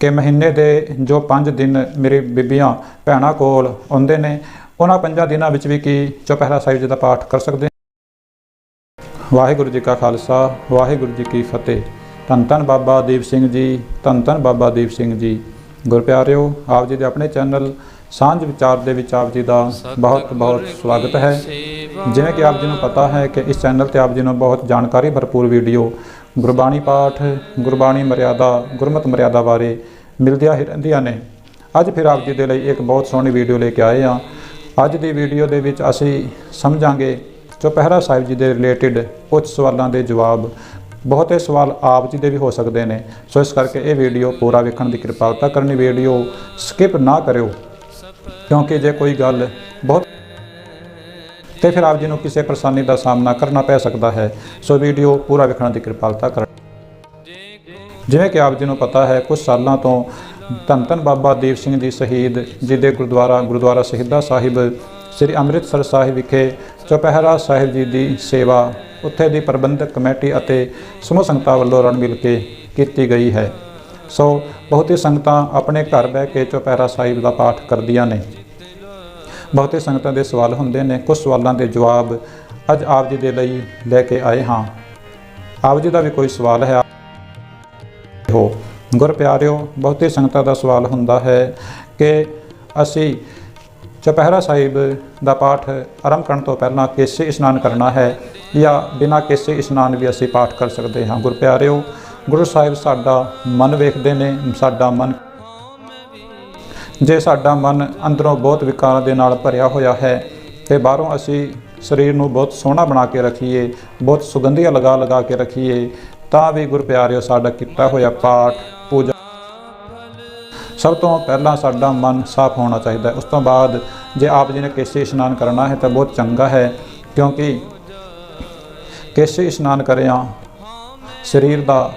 ਕਿ ਮਹੀਨੇ ਦੇ ਜੋ 5 ਦਿਨ ਮੇਰੀ ਬੀਬੀਆਂ ਭੈਣਾਂ ਕੋਲ ਆਉਂਦੇ ਨੇ, ਉਹਨਾਂ ਪੰਜਾਂ ਦਿਨਾਂ ਵਿੱਚ ਵੀ ਕੀ ਚੁਪਹਿਰਾ ਸਾਹਿਬ ਜੀ ਦਾ ਪਾਠ ਕਰ ਸਕਦੇ ਵਾਹਿਗੁਰੂ ਜੀ ਕਾ ਖਾਲਸਾ, ਵਾਹਿਗੁਰੂ ਜੀ ਕੀ ਫਤਿਹ। ਧੰਨ ਧੰਨ ਬਾਬਾ ਦੀਪ ਸਿੰਘ ਜੀ, ਧੰਨ ਧੰਨ ਬਾਬਾ ਦੀਪ ਸਿੰਘ ਜੀ। ਗੁਰਪਿਆਰਿਓ ਆਪ ਜੀ ਦੇ ਆਪਣੇ ਚੈਨਲ ਸਾਂਝ ਵਿਚਾਰ ਦੇ ਵਿੱਚ ਆਪ ਜੀ ਦਾ ਬਹੁਤ ਬਹੁਤ ਸਵਾਗਤ ਹੈ। ਜਿਵੇਂ ਕਿ ਆਪ ਜੀ ਨੂੰ ਪਤਾ ਹੈ ਕਿ ਇਸ ਚੈਨਲ ਤੇ ਆਪ ਜੀ ਨੂੰ ਬਹੁਤ ਜਾਣਕਾਰੀ ਭਰਪੂਰ ਵੀਡੀਓ ਗੁਰਬਾਣੀ ਪਾਠ, ਗੁਰਬਾਣੀ ਮਰਿਆਦਾ, ਗੁਰਮਤਿ ਮਰਿਆਦਾ ਬਾਰੇ ਮਿਲਦੀਆਂ ਹੀ ਰਹਿੰਦੀਆਂ ਨੇ। ਅੱਜ ਫਿਰ ਆਪ ਜੀ ਦੇ ਲਈ ਇੱਕ ਬਹੁਤ ਸੋਹਣੀ ਵੀਡੀਓ ਲੈ ਕੇ ਆਏ ਹਾਂ। ਅੱਜ ਦੀ ਵੀਡੀਓ ਦੇ ਵਿੱਚ ਅਸੀਂ ਸਮਝਾਂਗੇ ਚੁਪਹਿਰਾ ਸਾਹਿਬ ਜੀ ਦੇ ਰਿਲੇਟਡ ਕੁਝ ਸਵਾਲਾਂ ਦੇ ਜਵਾਬ। ਬਹੁਤੇ ਸਵਾਲ ਆਪ ਜੀ ਦੇ ਵੀ ਹੋ ਸਕਦੇ ਨੇ। ਸੋ ਇਸ ਕਰਕੇ ਇਹ ਵੀਡੀਓ ਪੂਰਾ ਵੇਖਣ ਦੀ ਕਿਰਪਾਲਤਾ ਕਰਨੀ। ਵੀਡੀਓ ਸਕਿਪ ਨਾ ਕਰਿਓ। ਕਿਉਂਕਿ ਜੇ ਕੋਈ ਗੱਲ ਬਹੁਤ ਤੇ ਫਿਰ ਆਪ ਜੀ ਨੂੰ ਕਿਸੇ ਪਰੇਸ਼ਾਨੀ ਦਾ ਸਾਹਮਣਾ ਕਰਨਾ ਪੈ ਸਕਦਾ ਹੈ। ਸੋ ਵੀਡੀਓ ਪੂਰਾ ਵੇਖਣ ਦੀ ਕਿਰਪਾਲਤਾ ਕਰ ਜਿਵੇਂ ਕਿ ਆਪ ਜੀ ਨੂੰ ਪਤਾ ਹੈ, ਕੁਝ ਸਾਲਾਂ ਤੋਂ ਧੰਨ ਧੰਨ ਬਾਬਾ ਦੀਪ ਸਿੰਘ ਜੀ ਸ਼ਹੀਦ ਜੀ ਦੇ ਗੁਰਦੁਆਰਾ ਗੁਰਦੁਆਰਾ ਸ਼ਹੀਦਾ ਸਾਹਿਬ, ਸ੍ਰੀ ਅੰਮ੍ਰਿਤਸਰ ਸਾਹਿਬ ਵਿਖੇ ਚੌਪਹਿਰਾ ਸਾਹਿਬ ਜੀ ਦੀ ਸੇਵਾ, ਉੱਥੇ ਦੀ ਪ੍ਰਬੰਧਕ ਕਮੇਟੀ ਅਤੇ ਸਮੂਹ ਸੰਗਤਾਂ ਵੱਲੋਂ ਰਲ ਮਿਲ ਕੇ ਕੀਤੀ ਗਈ ਹੈ। ਸੋ ਬਹੁਤੀ ਸੰਗਤਾਂ ਆਪਣੇ ਘਰ ਬਹਿ ਕੇ ਚੌਪਹਿਰਾ ਸਾਹਿਬ ਦਾ ਪਾਠ ਕਰਦੀਆਂ ਨੇ। ਬਹੁਤੇ ਸੰਗਤਾਂ ਦੇ ਸਵਾਲ ਹੁੰਦੇ ਨੇ ਕੁਝ ਸਵਾਲਾਂ ਦੇ ਜਵਾਬ ਅੱਜ ਆਪ ਜੀ ਦੇ ਲਈ ਲੈ ਕੇ ਆਏ ਹਾਂ। ਆਪ ਜੀ ਦਾ ਵੀ ਕੋਈ ਸਵਾਲ ਹੈ ਹੋ। ਗੁਰ ਪਿਆਰਿਓ, ਬਹੁਤੇ ਸੰਗਤਾਂ ਦਾ ਸਵਾਲ ਹੁੰਦਾ ਹੈ ਕਿ ਅਸੀਂ ਚਪਹਿਰਾ ਸਾਹਿਬ ਦਾ ਪਾਠ ਆਰੰਭ ਕਰਨ ਤੋਂ ਪਹਿਲਾਂ ਕੇਸੇ ਇਸ਼ਨਾਨ ਕਰਨਾ ਹੈ ਜਾਂ ਬਿਨਾਂ ਕੇਸੇ ਇਸ਼ਨਾਨ ਵੀ ਅਸੀਂ ਪਾਠ ਕਰ ਸਕਦੇ ਹਾਂ? ਗੁਰ ਪਿਆਰਿਓ, ਗੁਰੂ ਸਾਹਿਬ ਸਾਡਾ ਮਨ ਵੇਖਦੇ ਨੇ, ਸਾਡਾ ਮਨ ਜੇ ਸਾਡਾ ਮਨ ਅੰਦਰੋਂ ਬਹੁਤ ਵਿਕਾਰਾਂ ਦੇ ਨਾਲ ਭਰਿਆ ਹੋਇਆ ਹੈ, ਤੇ ਬਾਹਰੋਂ ਅਸੀਂ ਸਰੀਰ ਨੂੰ ਬਹੁਤ ਸੋਹਣਾ ਬਣਾ ਕੇ ਰੱਖੀਏ, ਬਹੁਤ ਸੁਗੰਧੀਆਂ ਲਗਾ ਲਗਾ ਕੇ ਰੱਖੀਏ, ਤਾਂ ਵੀ ਗੁਰ ਪਿਆਰਿਓ, ਸਾਡਾ ਕੀਤਾ ਹੋਇਆ ਪਾਠ, ਪੂਜਾ ਸਭ ਤੋਂ ਪਹਿਲਾਂ ਸਾਡਾ ਮਨ ਸਾਫ਼ ਹੋਣਾ ਚਾਹੀਦਾ ਹੈ। ਉਸ ਤੋਂ ਬਾਅਦ ਜੇ ਆਪ ਜੀ ਨੇ ਕੇਸੇ ਇਸ਼ਨਾਨ ਕਰਨਾ ਹੈ ਤਾਂ ਬਹੁਤ ਚੰਗਾ ਹੈ, ਕਿਉਂਕਿ ਕੇਸੇ ਇਸ਼ਨਾਨ ਕਰਿਆ, ਸਰੀਰ ਦਾ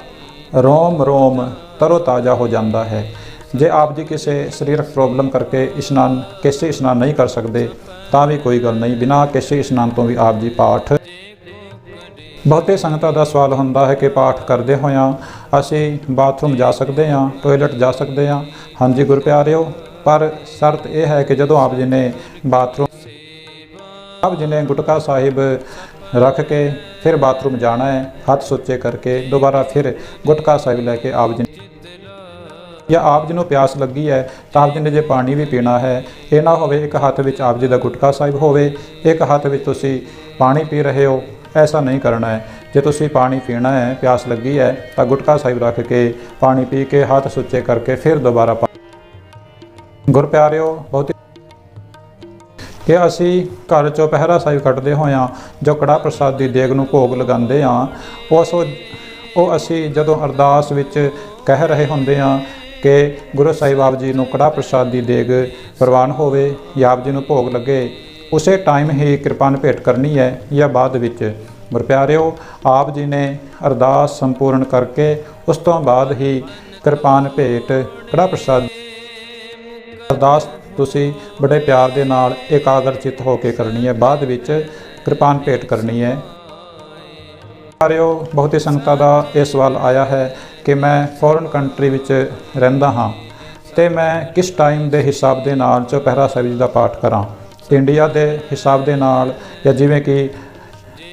ਰੋਮ ਰੋਮ ਤਰੋ ਤਾਜ਼ਾ ਹੋ ਜਾਂਦਾ ਹੈ। ਜੇ ਆਪ ਜੀ ਕਿਸੇ ਸਰੀਰਕ ਪ੍ਰੋਬਲਮ ਕਰਕੇ ਇਸ਼ਨਾਨ, ਕਿਸੇ ਇਸ਼ਨਾਨ ਨਹੀਂ ਕਰ ਸਕਦੇ, ਤਾਂ ਵੀ ਕੋਈ ਗੱਲ ਨਹੀਂ। ਬਿਨਾਂ ਕਿਸੇ ਇਸ਼ਨਾਨ ਤੋਂ ਵੀ ਆਪ ਜੀ ਪਾਠ। ਬਹੁਤੇ ਸੰਗਤਾਂ ਦਾ ਸਵਾਲ ਹੁੰਦਾ ਹੈ ਕਿ ਪਾਠ ਕਰਦੇ ਹੋਇਆਂ ਅਸੀਂ ਬਾਥਰੂਮ ਜਾ ਸਕਦੇ ਹਾਂ ਟਾਇਲਟ ਜਾ ਸਕਦੇ ਹਾਂ? ਹਾਂਜੀ ਗੁਰ ਗੁਰਪਿਆਰਿਓ, ਪਰ ਸ਼ਰਤ ਇਹ ਹੈ ਕਿ ਜਦੋਂ ਆਪ ਜੀ ਨੇ ਬਾਥਰੂਮ, ਆਪ ਜੀ ਨੇ ਗੁਟਕਾ ਸਾਹਿਬ ਰੱਖ ਕੇ ਫਿਰ ਬਾਥਰੂਮ ਜਾਣਾ ਹੈ, ਹੱਥ ਸੁੱਚੇ ਕਰਕੇ, ਦੁਬਾਰਾ ਫਿਰ ਗੁਟਕਾ ਸਾਹਿਬ ਲੈ ਕੇ ਆਪ ਜੀ ਜਾਂ ਆਪ ਜੀ ਨੂੰ ਪਿਆਸ ਲੱਗੀ ਹੈ, ਤਾਂ ਆਪ ਜੀ ਨੇ ਜੇ ਪਾਣੀ ਵੀ ਪੀਣਾ ਹੈ, ਇਹ ਨਾ ਹੋਵੇ ਇੱਕ ਹੱਥ ਵਿੱਚ ਆਪ ਜੀ ਦਾ ਗੁਟਕਾ ਸਾਹਿਬ ਹੋਵੇ, ਇੱਕ ਹੱਥ ਵਿੱਚ ਤੁਸੀਂ ਪਾਣੀ ਪੀ ਰਹੇ ਹੋ, ਐਸਾ ਨਹੀਂ ਕਰਨਾ ਹੈ। ਜੇ ਤੁਸੀਂ ਪਾਣੀ ਪੀਣਾ ਹੈ, ਪਿਆਸ ਲੱਗੀ ਹੈ, ਤਾਂ ਗੁਟਕਾ ਸਾਹਿਬ ਰੱਖ ਕੇ ਪਾਣੀ ਪੀ ਕੇ ਹੱਥ ਸੁੱਚੇ ਕਰਕੇ ਫਿਰ ਦੁਬਾਰਾ ਪਾ- ਗੁਰ ਪਿਆਰਿਓ, ਬਹੁਤ ਕਿ ਅਸੀਂ ਘਰ ਚੋਂ ਪਹਿਰਾ ਸਾਹਿਬ ਕੱਟਦੇ ਹੋਇਆਂ, ਜੋ ਕੜਾ ਪ੍ਰਸਾਦ ਦੀ ਦੇਗ ਨੂੰ ਭੋਗ ਲਗਾਉਂਦੇ ਹਾਂ ਉਸ ਉਹ ਅਸੀਂ ਜਦੋਂ ਅਰਦਾਸ ਵਿੱਚ ਕਹਿ ਰਹੇ ਹੁੰਦੇ ਹਾਂ ਕਿ ਗੁਰੂ ਸਾਹਿਬ ਆਪ ਜੀ ਨੂੰ ਕੜਾ ਪ੍ਰਸਾਦ ਦੀ ਦੇਗ ਪ੍ਰਵਾਨ ਹੋਵੇ ਜਾਂ ਆਪ ਜੀ ਨੂੰ ਭੋਗ ਲੱਗੇ, ਉਸੇ ਟਾਈਮ ਹੀ ਕਿਰਪਾਨ ਭੇਟ ਕਰਨੀ ਹੈ ਜਾਂ ਬਾਅਦ ਵਿੱਚ। ਗੁਰਪਿਆਰਿਓ ਆਪ ਜੀ ਨੇ ਅਰਦਾਸ ਸੰਪੂਰਨ ਕਰਕੇ ਉਸ ਤੋਂ ਬਾਅਦ ਹੀ ਕਿਰਪਾਨ ਭੇਟ ਕੜਾ ਪ੍ਰਸਾਦ ਅਰਦਾਸ ਤੁਸੀਂ ਬੜੇ ਪਿਆਰ ਦੇ ਨਾਲ ਇਕਾਗਰ ਚਿੱਤ ਹੋ ਕੇ ਕਰਨੀ ਹੈ, ਬਾਅਦ ਵਿੱਚ ਕਿਰਪਾਨ ਭੇਟ ਕਰਨੀ ਹੈ। ਸਾਰਿਓ ਬਹੁਤੀ ਸੰਗਤਾਂ ਦਾ ਇਹ ਸਵਾਲ ਆਇਆ ਹੈ ਕਿ ਮੈਂ ਫੋਰਨ ਕੰਟਰੀ ਵਿੱਚ ਰਹਿੰਦਾ ਹਾਂ ਤੇ ਮੈਂ ਕਿਸ ਟਾਈਮ ਦੇ ਹਿਸਾਬ ਦੇ ਨਾਲ ਚੁਪਹਿਰਾ ਸਾਹਿਬ ਜੀ ਦਾ ਪਾਠ ਕਰਾਂ? ਇੰਡੀਆ ਦੇ ਹਿਸਾਬ ਦੇ ਨਾਲ ਜਾਂ ਜਿਵੇਂ ਕਿ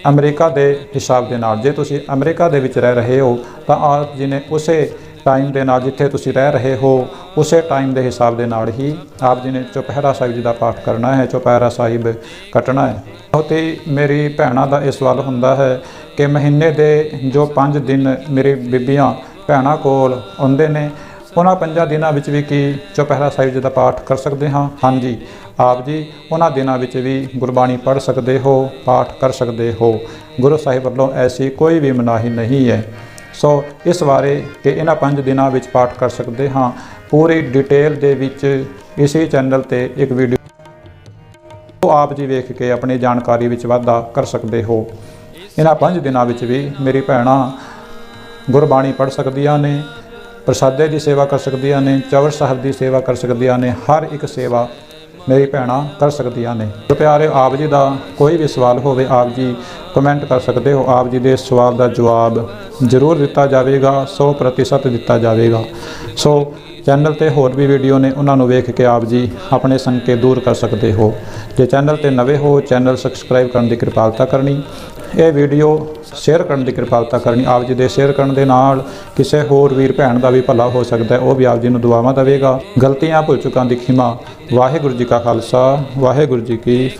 ਅਮਰੀਕਾ ਦੇ ਹਿਸਾਬ ਦੇ ਨਾਲ? ਜੇ ਤੁਸੀਂ ਅਮਰੀਕਾ ਦੇ ਵਿੱਚ ਰਹਿ ਰਹੇ ਹੋ ਤਾਂ ਆਪ ਜੀ ਨੇ ਉਸੇ ਟਾਈਮ ਦੇ ਨਾਲ ਜਿੱਥੇ ਤੁਸੀਂ ਰਹਿ ਰਹੇ ਹੋ, ਉਸੇ ਟਾਈਮ ਦੇ ਹਿਸਾਬ ਦੇ ਨਾਲ ਹੀ ਆਪ ਜੀ ਨੇ ਚੁਪਹਿਰਾ ਸਾਹਿਬ ਜੀ ਦਾ ਪਾਠ ਕਰਨਾ ਹੈ, ਚੁਪਹਿਰਾ ਸਾਹਿਬ ਕੱਟਣਾ ਹੈ। ਬਹੁਤੀ ਮੇਰੀ ਭੈਣਾਂ ਦਾ ਇਹ ਸਵਾਲ ਹੁੰਦਾ ਹੈ ਕਿ ਮਹੀਨੇ ਦੇ ਜੋ 5 ਦਿਨ ਮੇਰੀ ਬੀਬੀਆਂ ਭੈਣਾਂ ਕੋਲ ਆਉਂਦੇ ਨੇ, ਉਹਨਾਂ ਪੰਜਾਂ ਦਿਨਾਂ ਵਿੱਚ ਵੀ ਕੀ ਚੁਪਹਿਰਾ ਸਾਹਿਬ ਜੀ ਦਾ ਪਾਠ ਕਰ ਸਕਦੇ ਹਾਂ? ਹਾਂਜੀ, ਆਪ ਜੀ ਉਹਨਾਂ ਦਿਨਾਂ ਵਿੱਚ ਵੀ ਗੁਰਬਾਣੀ ਪੜ੍ਹ ਸਕਦੇ ਹੋ, ਪਾਠ ਕਰ ਸਕਦੇ ਹੋ। ਗੁਰੂ ਸਾਹਿਬ ਵੱਲੋਂ ਐਸੀ ਕੋਈ ਵੀ ਮਨਾਹੀ ਨਹੀਂ ਹੈ। ਸੋ ਇਸ ਬਾਰੇ ਕਿ ਇਹਨਾਂ ਪੰਜ ਦਿਨਾਂ ਵਿੱਚ ਪਾਠ ਕਰ ਸਕਦੇ ਹਾਂ। ਪੂਰੀ ਡਿਟੇਲ ਦੇ ਵਿੱਚ ਇਸੇ ਚੈਨਲ ਤੇ ਇੱਕ ਵੀਡੀਓ ਉਹ ਆਪ ਜੀ ਵੇਖ ਕੇ ਆਪਣੀ ਜਾਣਕਾਰੀ ਵਿੱਚ ਵਾਧਾ ਕਰ ਸਕਦੇ ਹੋ। ਇਹਨਾਂ ਪੰਜ ਦਿਨਾਂ ਵਿੱਚ ਵੀ ਮੇਰੀ ਭੈਣਾਂ ਗੁਰਬਾਣੀ ਪੜ੍ਹ ਸਕਦੀਆਂ ਨੇ, ਪ੍ਰਸਾਦੇ ਦੀ ਸੇਵਾ ਕਰ ਸਕਦੀਆਂ ਨੇ ਚਵਰ ਸਾਹਿਬ ਦੀ ਸੇਵਾ ਕਰ ਸਕਦੀਆਂ ਨੇ, ਹਰ ਇੱਕ ਸੇਵਾ ਮੇਰੀ ਭੈਣਾਂ, ਕਰ ਸਕਦੀਆਂ ਨੇ। ਪਿਆਰੇ ਆਪ ਜੀ ਦਾ ਕੋਈ ਵੀ ਸਵਾਲ ਹੋਵੇ, ਆਪ ਜੀ ਕਮੈਂਟ ਕਰ ਸਕਦੇ ਹੋ। ਆਪ ਜੀ ਦੇ ਸਵਾਲ ਦਾ ਜਵਾਬ ਜ਼ਰੂਰ ਦਿੱਤਾ ਜਾਵੇਗਾ 100% ਦਿੱਤਾ ਜਾਵੇਗਾ। ਸੋ ਚੈਨਲ ਤੇ ਹੋਰ ਵੀ ਵੀਡੀਓ ਨੇ, ਉਹਨਾਂ ਨੂੰ ਵੇਖ ਕੇ ਆਪ ਜੀ ਆਪਣੇ ਸੰਕੇਤ ਦੂਰ ਕਰ ਸਕਦੇ ਹੋ। ਜੇ ਚੈਨਲ ਤੇ ਨਵੇਂ ਹੋ, ਚੈਨਲ ਸਬਸਕ੍ਰਾਈਬ ਕਰਨ ਦੀ ਕਿਰਪਾਲਤਾ ਕਰਨੀ, ਇਹ ਵੀਡੀਓ ਸ਼ੇਅਰ ਕਰਨ ਦੀ ਕਿਰਪਾਲਤਾ ਕਰਨੀ, ਆਪ ਜੀ ਦੇ ਸ਼ੇਅਰ ਕਰਨ ਦੇ ਨਾਲ ਕਿਸੇ ਹੋਰ ਵੀਰ ਭੈਣ ਦਾ ਵੀ ਭਲਾ ਹੋ ਸਕਦਾ ਹੈ, ਉਹ ਵੀ ਆਪ ਜੀ ਨੂੰ ਦੁਆਵਾਂ ਦੇਵੇਗਾ। ਗਲਤੀਆਂ, ਭੁੱਲ ਚੁੱਕਾਂ ਦੀ ਖਿਮਾ, ਵਾਹਿਗੁਰੂ ਜੀ ਕਾ ਖਾਲਸਾ, ਵਾਹਿਗੁਰੂ ਜੀ ਕੀ